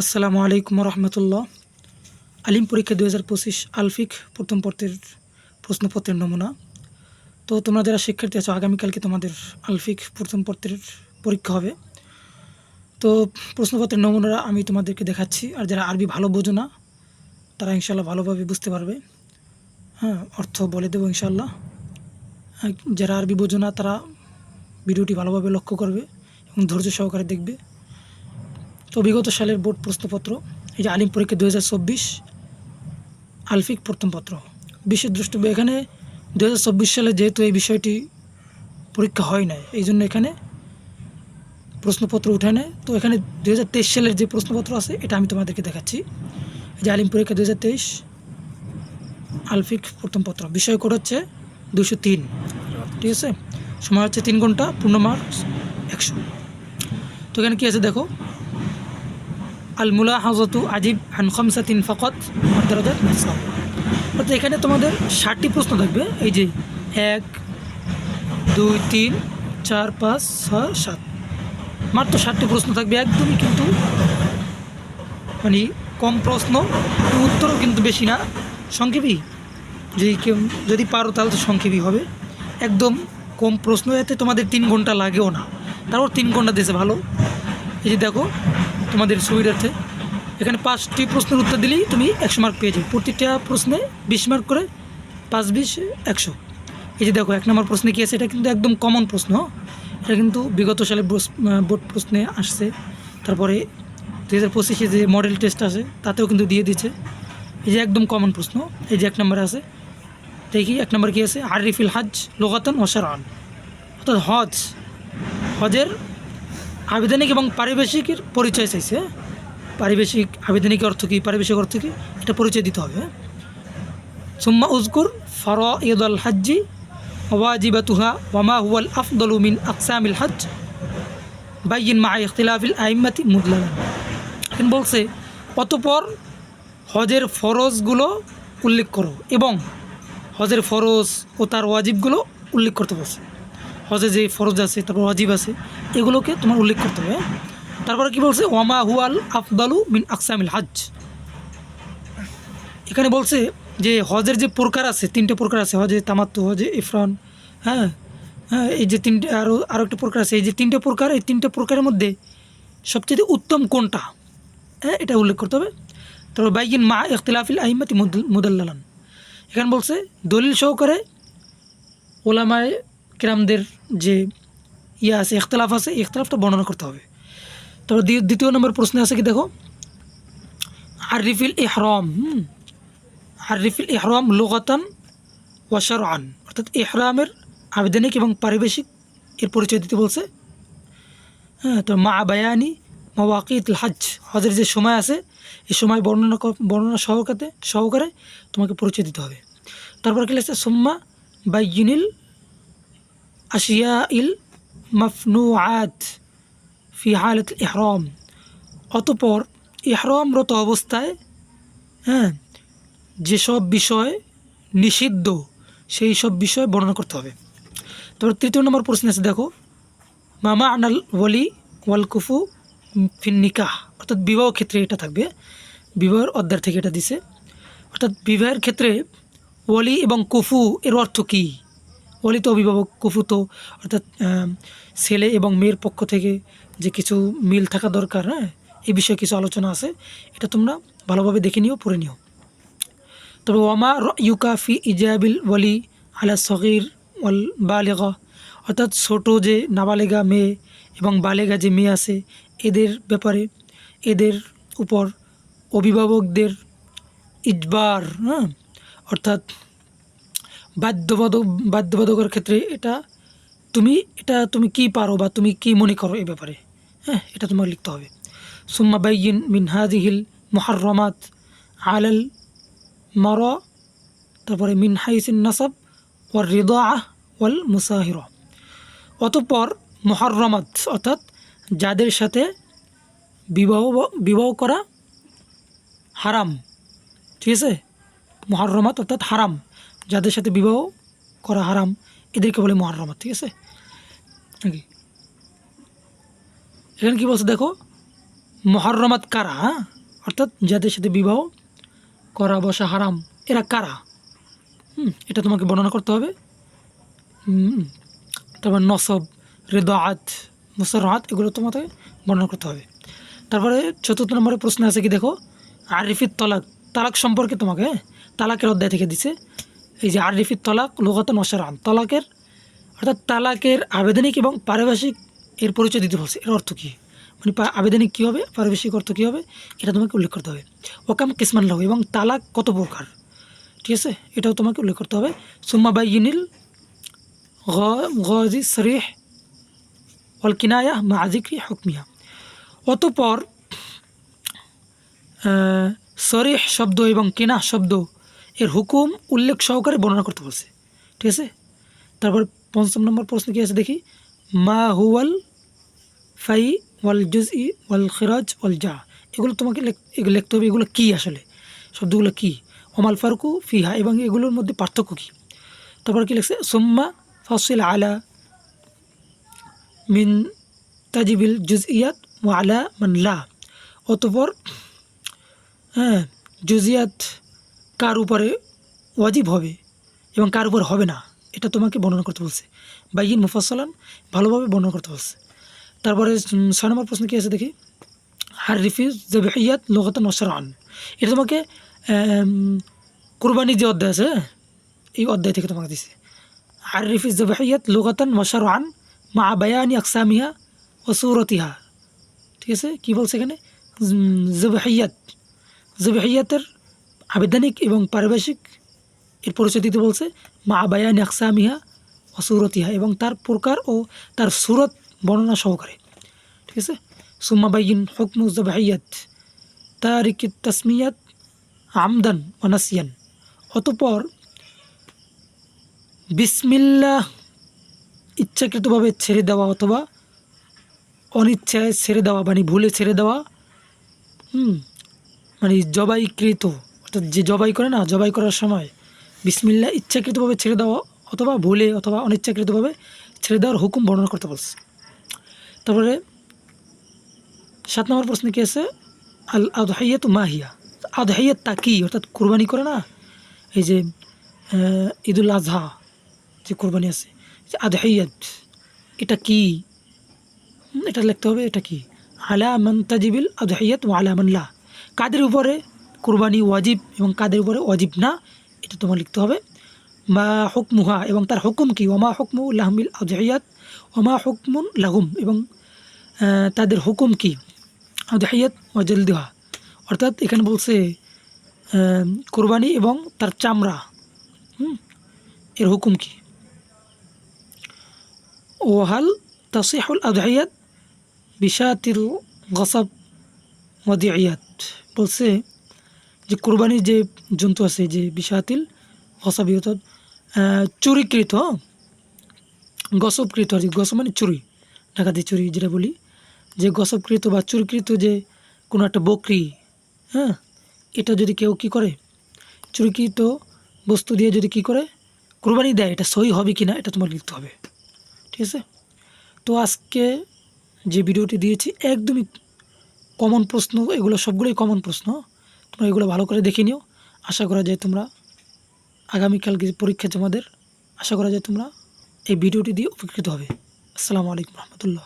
আসসালামু আলাইকুম রহমতুল্লাহ। আলিম পরীক্ষা দু হাজার পঁচিশ আলফিক প্রথম পত্রের প্রশ্নপত্রের নমুনা। তো তোমরা যারা শিক্ষার্থী আছো, আগামীকালকে তোমাদের আলফিক প্রথম পত্রের পরীক্ষা হবে। তো প্রশ্নপত্রের নমুনা আমি তোমাদেরকে দেখাচ্ছি, আর যারা আরবি ভালো বোঝো না, তারা ইনশাল্লাহ ভালোভাবে বুঝতে পারবে। হ্যাঁ অর্থ বলে দেবো ইনশাল্লাহ আর যারা আরবি বোঝো না, তারা ভিডিওটি ভালোভাবে লক্ষ্য করবে এবং ধৈর্য সহকারে দেখবে। তো বিগত সালের বোর্ড প্রশ্নপত্র, এই যে আলিম পরীক্ষা দু হাজার চব্বিশ, আলফিক প্রথমপত্র বিশেষ দ্রষ্টব্য এখানে দু হাজার চব্বিশ সালে যেহেতু এই বিষয়টি পরীক্ষা হয় নাই, এই জন্য এখানে প্রশ্নপত্র উঠে নেয় তো এখানে দু হাজার তেইশ সালের যে প্রশ্নপত্র আছে, এটা আমি তোমাদেরকে দেখাচ্ছি। এই যে আলিম পরীক্ষা দু হাজার তেইশ, আলফিক প্রথমপত্র বিষয় কোড হচ্ছে দুশো তিন। ঠিক আছে? সময় হচ্ছে তিন ঘণ্টা পূর্ণ মার্কস একশো। তো এখানে কী আছে দেখো? আল আজিব আন খমসাতিন ফকত অর্থাৎ এখানে তোমাদের ষাটটি প্রশ্ন থাকবে। এই যে এক, দুই, তিন, চার, পাঁচ, ছয়, সাত। মাত্র ষাটটি প্রশ্ন থাকবে একদমই কিন্তু মানে কম প্রশ্ন উত্তরও কিন্তু বেশি না। সংক্ষেপই যদি কেউ যদি পারো তাহলে তো সংক্ষেপই হবে। একদম কম প্রশ্ন এতে তোমাদের তিন ঘণ্টা লাগেও না। তারপর তিন ঘণ্টা দিয়েছে ভালো। এই যে দেখো তোমাদের সুবিধার্থে এখানে পাঁচটি প্রশ্নের উত্তর দিলেই তুমি একশো মার্ক পেয়ে যাবে। প্রতিটা প্রশ্নে বিশ মার্ক করে পাঁচ, বিশ, একশো। এই যে দেখো, এক নম্বর প্রশ্নে কী আছে? এটা কিন্তু একদম কমন প্রশ্ন এটা কিন্তু বিগত সালে বোর্ড প্রশ্নে আসছে। তারপরে দু হাজার পঁচিশে যে মডেল টেস্ট আছে তাতেও কিন্তু দিয়ে দিচ্ছে এই যে একদম কমন প্রশ্ন, এই যে এক নম্বরে আছে। দেখি, এক নম্বর কী আছে? আরিফিল হাজ লোকাতন ওসারান অর্থাৎ হজ, হজের আবেদনিক এবং পারিবেশিকের পরিচয় চাইছে? পারিবেশিক, আবেদনিক অর্থ কী, পারিবেশিক অর্থ কী এটা পরিচয় দিতে হবে? সুম্মা উজকুর ফর আল হাজ্জি ওয়াজিবাতুহা ওয়ামা হুয়াল আফদলু মিন আকসামিল হজ বাইন মা ইখতিলাফিল আইম্মাতি মুদলালান এখানে বলছে, অতপর হজের ফরজগুলো উল্লেখ করো এবং হজের ফরজ ও তার ওয়াজিবগুলো উল্লেখ করতে বলছে হজে যে ফরজ আছে, তারপর ওয়াজিব আছে, এগুলোকে তোমার উল্লেখ করতে হবে। তারপরে কি বলছে? ওয়ামা হুয়াল আফদালু মিন আকসামিল হজ এখানে বলছে যে হজের যে প্রকার আছে, তিনটে প্রকার আছে, হজে তামাত্তু, হজে ইফরান হ্যাঁ হ্যাঁ এই যে তিনটে আরও আরও একটা প্রকার আছে, এই যে তিনটে প্রকার, এই তিনটে প্রকারের মধ্যে সবচেয়ে উত্তম কোনটা? হ্যাঁ এটা উল্লেখ করতে হবে। তারপর বাইকিন মা ইখতিলাফিল আহিমাতি মুদাল্লালান। এখানে বলছে, দলিল সহকারে ওলামায় কিরামদের যে ইয়ে আছে, ইখতলাফ আছে ইখতলাফটা বর্ণনা করতে হবে। দ্বি- দ্বিতীয় নম্বর প্রশ্নে আছে কি দেখো? আরিফিল ইহরম আরিফিল ইহরম লোকাতান ওয়াশার আন অর্থাৎ ইহরামের আবেদনিক এবং পারিবেশিক এর পরিচয় দিতে বলছে। হ্যাঁ তো মা বায়ানি মাওয়াকিত হাজ হজের যে সময় আছে, এই সময় বর্ণনা বর্ণনা সহকারে সহকারে তোমাকে পরিচয় দিতে হবে। তারপর কি আছে সোম্মা বাইনিল আশিয়া ইল মফনুআত ফি হালত ইহরম অতপর ইহরমরত অবস্থায় হ্যাঁ যেসব বিষয় নিষিদ্ধ, সেই সব বিষয় বর্ণনা করতে হবে। তারপর তৃতীয় নম্বর প্রশ্ন আছে, দেখো মামা আনাল ওয়ালি ওয়াল কুফু ফিন নিকাহ। অর্থাৎ বিবাহ ক্ষেত্রে এটা থাকবে, বিবাহের অধ্যায় থেকে এটা দিছে। অর্থাৎ বিবাহের ক্ষেত্রে ওয়ালি এবং কুফু এর অর্থ কী? ওয়ালি তো অভিভাবক কুফু তো অর্থাৎ ছেলে এবং মেয়ের পক্ষ থেকে যে কিছু মিল থাকা দরকার হ্যাঁ এই বিষয়ে কিছু আলোচনা আছে। এটা তোমরা ভালোভাবে দেখে নিও, পড়ে নিও। তবে ওয়ামা ইউকা ফি ইজাবিল ওয়ালি আলা সগির ওয়াল বালেগা, অর্থাৎ ছোট যে নাবালেগা মেয়ে এবং বালেগা যে মেয়ে আছে, এদের ব্যাপারে, এদের উপর অভিভাবকদের ইজবার হ্যাঁ অর্থাৎ বাধ্যবাধক, বাধ্যবাধকের ক্ষেত্রে এটা তুমি এটা তুমি কি পারো বা তুমি কি মনে করো এই ব্যাপারে? হ্যাঁ এটা তোমার লিখতে হবে। সুম্মা বাইয়িন মিন হাদিহিল মুহাররমাত আলাল মর, তারপরে মিন হাইসিন নাসাব ওয়ার রিদা ওয়াল মুসাহির। অতঃপর মহরমাত অর্থাৎ যাদের সাথে বিবাহ বিবাহ করা হারাম, ঠিক আছে? মহরমাত অর্থাৎ হারাম। যাদের সাথে বিবাহ করা হারাম এদেরকে বলে মহরমাত ঠিক আছে? নাকি? এখানে কি বলছে দেখো? মহরমাত কারা হ্যাঁ? অর্থাৎ যাদের সাথে বিবাহ করা বসা হারাম এরা কারা? হুম এটা তোমাকে বর্ণনা করতে হবে। তারপর নসব রেদাত মুসরাত এগুলো তোমাকে বর্ণনা করতে হবে। তারপরে চতুর্থ নম্বরে প্রশ্ন আছে কি দেখো? আরিফির তলাক তালাক সম্পর্কে তোমাকে হ্যাঁ, তালাকের অধ্যায় থেকে দিছে। এই যে আরিফির তলাক লোকত মশারান তলাকের, অর্থাৎ তালাকের আবেদনিক এবং পারিভাষিক এর পরিচয় দিতে বলছে। এর অর্থ কী? মানে আবেদনিক কী হবে? পারিভাষিক অর্থ কী হবে? এটা তোমাকে উল্লেখ করতে হবে। ওকাম কিসমান লাহ, এবং তালাক কত প্রকার? ঠিক আছে? এটাও তোমাকে উল্লেখ করতে হবে। সুম্মা বাই ইনিল গজি সরিহ ওয়াল কিনায়া মা জিক্রি হকমিয়া অতপর সরিহ শব্দ এবং কিনা শব্দ এর হুকুম উল্লেখ সহকারে বর্ণনা করতে বলছে। ঠিক আছে? তারপর পঞ্চম নম্বর প্রশ্ন কী আছে দেখি? মা হুয়াল ফাই ওয়াল জুজ ই ওয়াল খিরাজ ওয়াল জা। এগুলো তোমাকে এগুলো লিখতে হবে, এগুলো কী আসলে? শব্দগুলো কী? ওমাল ফারকু ফিহা, এবং এগুলোর মধ্যে পার্থক্য কী? তারপর কী লিখছে? সোম্মা ফসিল আলা মিন তাজিবিল জুজইয়াত ও আলা মান লা। অতপর হ্যাঁ জুজিয়াত কার উপরে ওয়াজিব হবে এবং কার উপর হবে না এটা তোমাকে বর্ণনা করতে বলছে। বাইন মুফাসলান ভালোভাবে বর্ণনা করতে বলছে। তারপরে ছয় নম্বর প্রশ্ন কী আছে দেখি? হার রিফিউজ জবেহিয়াত লোকতান ওসরান এটা তোমাকে কুরবানি যে অধ্যায় আছে হ্যাঁ, এই অধ্যায় থেকে তোমাকে দিছে। আর রিফিজ জবেহিয়াত লোকতান ওসরান মা বায়ানি আকসামিহা ও সুরতিহা। ঠিক আছে? কী বলছে এখানে? জবেহিয়াত জবেহিয়াতের আবেদনিক এবং পারিভাষিক এর পরিচয় দিতে বলছে, মা আকসামিহা ও সুরতিহা এবং তার প্রকার ও তার সুরত বর্ণনা সহকারে। ঠিক আছে? সুম্মা বাইন হুকমু জবাহিয়াত তারিক তসমিয়াত আমদান অনাসিয়ান অতপর বিসমিল্লাহ ইচ্ছাকৃতভাবে ছেড়ে দেওয়া অথবা অনিচ্ছায় ছেড়ে দেওয়া মানে ভুলে ছেড়ে দেওয়া, হুম মানে জবাইকৃত অর্থাৎ যে জবাই করে না, জবাই করার সময় বিসমিল্লা ইচ্ছাকৃতভাবে ছেড়ে দেওয়া অথবা ভুলে অথবা অনিচ্ছাকৃতভাবে ছেড়ে দেওয়ার হুকুম বর্ণনা করতে বলছে। তারপরে সাত নম্বর প্রশ্ন কি আছে? আল আদহাইয়াত মাহিয়া। আদহাইয়াত তা কি? অর্থাৎ কোরবানি করে না? এই যে ঈদুল আজহা যে কোরবানি আছে, যে আদহাইয়াত, এটা কি? এটা লিখতে হবে, এটা কি? আলা মান তাজিবিল আদহাইয়াত ও আলা মানলা কাদের উপরে? কোরবানি ওয়াজিব এবং কাদের উপরে ওয়াজিব না, এটা তোমার লিখতে হবে। মা হুকমুহা, এবং তার হুকুম কি? ওমা হুকমু লাহমিল আদহাইয়াত ওমা হুকমুন লাহুম, এবং তাদের হুকুম কি? আদহাইয়াত ওয়াজলদিহা অর্থাৎ এখানে বলছে কোরবানি এবং তার চামড়া, হুম, এর হুকুম কি? ওহাল তাসিহুল আদহাইয়াত বিশাতিল গসব ওয়াদিয়াত। বলছে যে কোরবানির যে জন্তু আছে, যে বিশাতিল গসবি অর্থাৎ চুরিকৃত গসবকৃত আর গসব মানে চুরি, ডাকাতি চুরি যেটা বলি। যে গসবকৃত বা চুরিকৃত যে কোনো একটা বকরি হ্যাঁ? এটা যদি কেউ কি করে? চুরিকৃত বস্তু দিয়ে যদি কি করে? কোরবানি দেয়, এটা সই হবে কি না এটা তোমার লিখতে হবে। ঠিক আছে? তো আজকে যে ভিডিওটি দিয়েছি, একদমই কমন প্রশ্ন, এগুলো সবগুলোই কমন প্রশ্ন। তোমরা এগুলো ভালো করে দেখে নিও। আশা করা যায় তোমরা আগামীকালকে পরীক্ষা তোমাদের, আশা করা যায় তোমরা এই ভিডিওটি দিয়ে উপকৃত হবে। আসসালামু আলাইকুম রহমতুল্লাহ।